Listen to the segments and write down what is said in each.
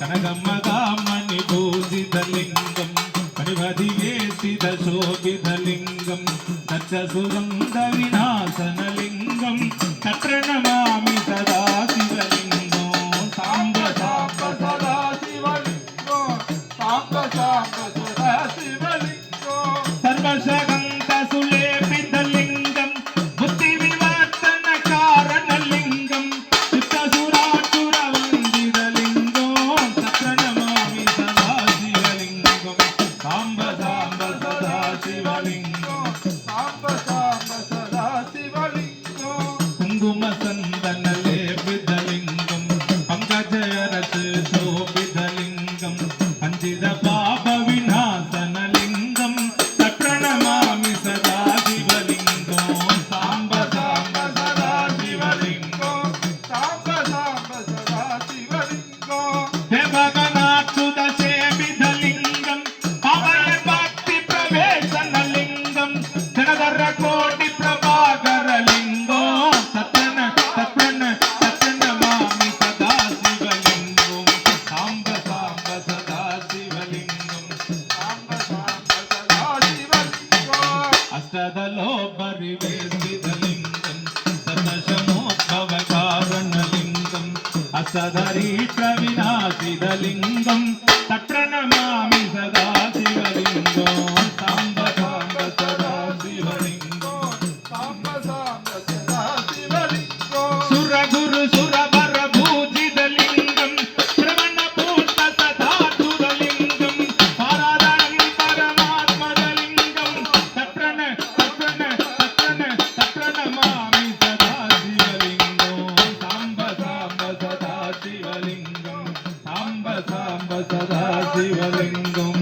కనగమ్మగామని పూజితలింగం పరివధి వేసిద శోభితలింగం దక్ష సుగంధ వినాశన ஜனதர கோடி பிரபாகரலிங்கம் சத்தன சத்தன சத்தன மாமி சதா சிவலிங்கம் சாம்ப சாம்ப சதா சிவலிங்கம். அஷ்டதலோ பரிவேசிதலிங்கம் சதசமோத்பவ காரணலிங்கம் சதா சிவலிங்கம் சிவலிங்கம். சாம்ப சாம்ப சதா சிவலிங்கம்.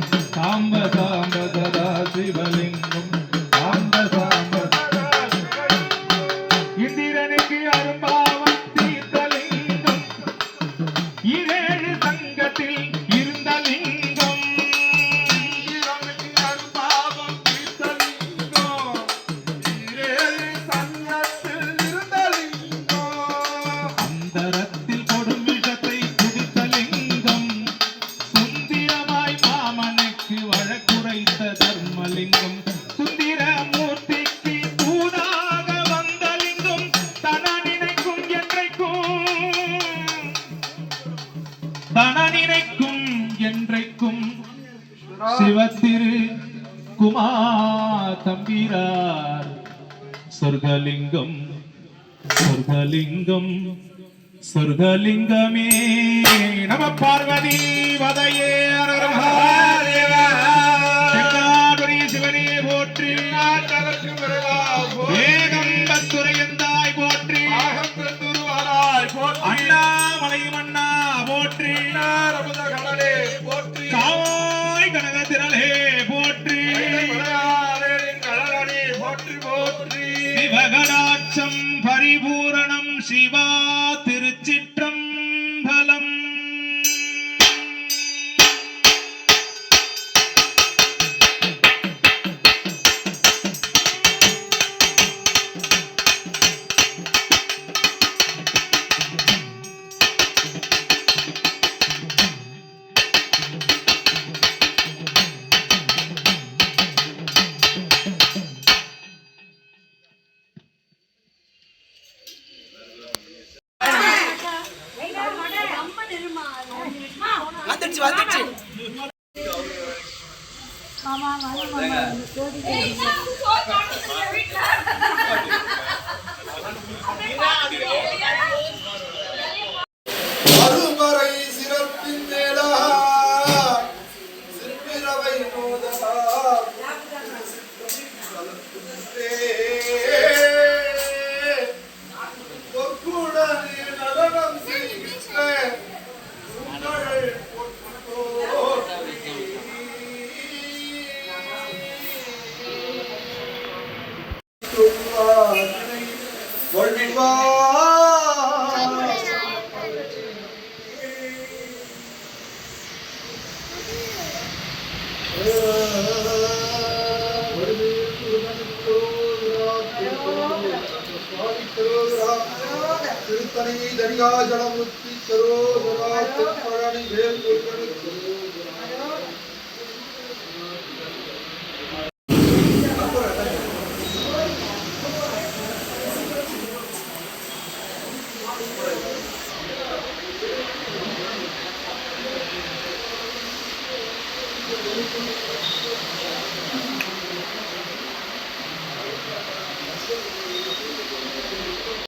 குமார் தம்பிரார். சொர்க்கலிங்கம் சொர்க்கலிங்கம் சொர்க்கலிங்கமே. நம பார்வதி வதையே சிவனே போற்றி. ஏகம்பத்துரையந்தாய் போற்றி. அண்ணாமலை மன்னா போற்றி. காவாய் சிவகடாட்சம் பரிபூரணம் சிவா திருச்சிட்டு மாமா. மாமா திருத்தணி தரிகாஜலமுத்தி சரோஜரா திருப்பழனி வேல்